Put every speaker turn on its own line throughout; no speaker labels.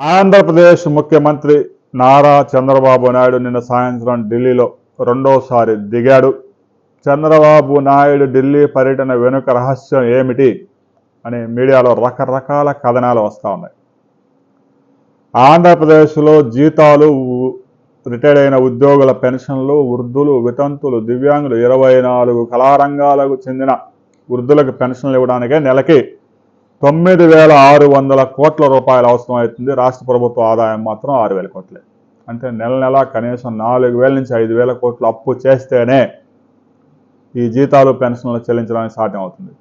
ఆంధ్రప్రదేశ్ ముఖ్యమంత్రి నారా చంద్రబాబు నాయుడు నిన్న సాయంత్రం ఢిల్లీలో రెండోసారి దిగాడు. చంద్రబాబు నాయుడు ఢిల్లీ పర్యటన వెనుక రహస్యం ఏమిటి అని మీడియాలో రకరకాల కథనాలు వస్తూ ఉన్నాయి. ఆంధ్రప్రదేశ్లో జీతాలు రిటైర్డ్ అయిన ఉద్యోగుల పెన్షన్లు వృద్ధులు వితంతులు దివ్యాంగులు ఇరవై నాలుగు కళారంగాలకు చెందిన వృద్ధులకు పెన్షన్లు ఇవ్వడానికే నెలకి తొమ్మిది వేల ఆరు వందల కోట్ల రూపాయలు అవసరం అవుతుంది రాష్ట్ర ప్రభుత్వ ఆదాయం మాత్రం ఆరు వేల కోట్లే. అంటే నెల నెల కనీసం నాలుగు వేల నుంచి ఐదు వేల కోట్లు అప్పు చేస్తేనే ఈ జీతాలు పెన్షన్లు చెల్లించడానికి సాధ్యం అవుతుంది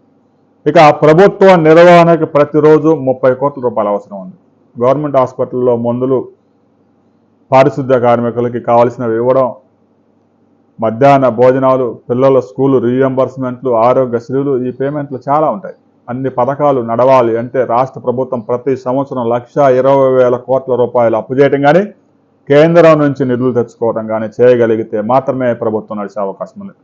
ఇక ప్రభుత్వ నిర్వహణకు ప్రతిరోజు ముప్పై కోట్ల రూపాయలు అవసరం ఉంది. గవర్నమెంట్ హాస్పిటల్లో మందులు పారిశుద్ధ్య కార్మికులకి కావాల్సినవి ఇవ్వడం మధ్యాహ్న భోజనాలు పిల్లల స్కూలు రీఎంబర్స్మెంట్లు ఆరోగ్యశ్రీలు ఈ పేమెంట్లు చాలా ఉంటాయి. అన్ని పథకాలు నడవాలి అంటే రాష్ట్ర ప్రభుత్వం ప్రతి సంవత్సరం లక్ష ఇరవై వేల కోట్ల రూపాయలు అప్పు చేయటం కానీ కేంద్రం నుంచి నిధులు తెచ్చుకోవడం కానీ చేయగలిగితే మాత్రమే ప్రభుత్వం నడిచే అవకాశం ఉంది.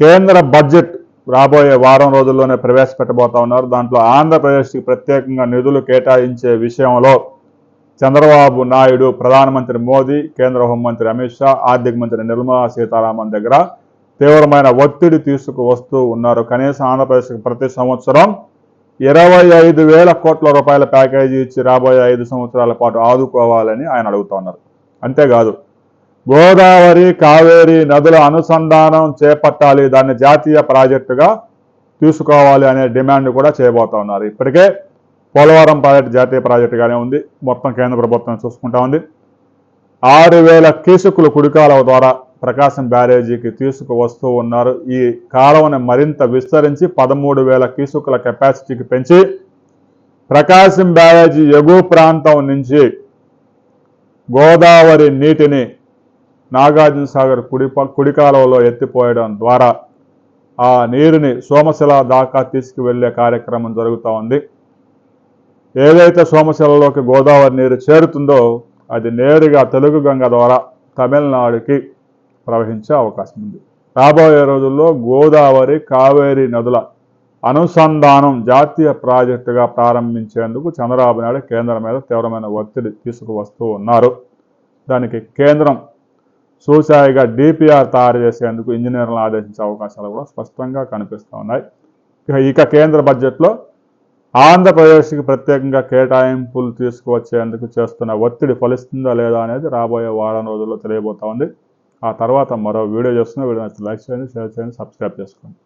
కేంద్ర బడ్జెట్ రాబోయే వారం రోజుల్లోనే ప్రవేశపెట్టబోతా ఉన్నారు. దాంట్లో ఆంధ్రప్రదేశ్కి ప్రత్యేకంగా నిధులు కేటాయించే విషయంలో చంద్రబాబు నాయుడు ప్రధానమంత్రి మోదీ కేంద్ర హోంమంత్రి అమిత్ షా ఆర్థిక మంత్రి నిర్మలా సీతారామన్ దగ్గర తీవ్రమైన ఒత్తిడి తీసుకువస్తూ ఉన్నారు. కనీసం ఆంధ్రప్రదేశ్కి ప్రతి సంవత్సరం ఇరవై ఐదు వేల కోట్ల రూపాయల ప్యాకేజీ ఇచ్చి రాబోయే ఐదు సంవత్సరాల పాటు ఆదుకోవాలని ఆయన అడుగుతా ఉన్నారు. అంతేకాదు గోదావరి కావేరి నదుల అనుసంధానం చేపట్టాలి దాన్ని జాతీయ ప్రాజెక్టుగా తీసుకోవాలి అనే డిమాండ్ కూడా చేయబోతా ఉన్నారు. ఇప్పటికే పోలవరం ప్రాజెక్టు జాతీయ ప్రాజెక్టుగానే ఉంది. మొత్తం కేంద్ర ప్రభుత్వం చూసుకుంటా ఉంది. ఆరు వేల కీసుకులు కుడికాలవ ద్వారా ప్రకాశం బ్యారేజీకి తీసుకువస్తూ ఉన్నారు. ఈ కాలువను మరింత విస్తరించి పదమూడు వేల కీసుకుల కెపాసిటీకి పెంచి ప్రకాశం బ్యారేజీ ఎగువ ప్రాంతం నుంచి గోదావరి నీటిని నాగార్జున సాగర్ కుడి కుడి కాలువలో ఎత్తిపోయడం ద్వారా ఆ నీరుని సోమశిల దాకా తీసుకువెళ్ళే కార్యక్రమం జరుగుతూ ఉంది. ఏదైతే సోమశిలలోకి గోదావరి నీరు చేరుతుందో అది నేరుగా తెలుగు గంగ ద్వారా తమిళనాడుకి ప్రవహించే అవకాశం ఉంది. రాబోయే రోజుల్లో గోదావరి కావేరి నదుల అనుసంధానం జాతీయ ప్రాజెక్టుగా ప్రారంభించేందుకు చంద్రబాబు నాయుడు కేంద్రం మీద తీవ్రమైన ఒత్తిడి తీసుకువస్తూ ఉన్నారు. దానికి కేంద్రం సూచాయిగా డిపిఆర్ తయారు చేసేందుకు ఇంజనీర్లను ఆదేశించే అవకాశాలు కూడా స్పష్టంగా కనిపిస్తూ ఉన్నాయి. ఇక ఇక కేంద్ర బడ్జెట్లో ఆంధ్రప్రదేశ్కి ప్రత్యేకంగా కేటాయింపులు తీసుకువచ్చేందుకు చేస్తున్న ఒత్తిడి ఫలిస్తుందా లేదా అనేది రాబోయే వారం రోజుల్లో తెలియబోతా ఉంది. ఆ తర్వాత మరో వీడియో చేస్తున్నా వీడియో నచ్చితే లైక్ చేయండి షేర్ చేయండి సబ్స్క్రైబ్ చేసుకోండి.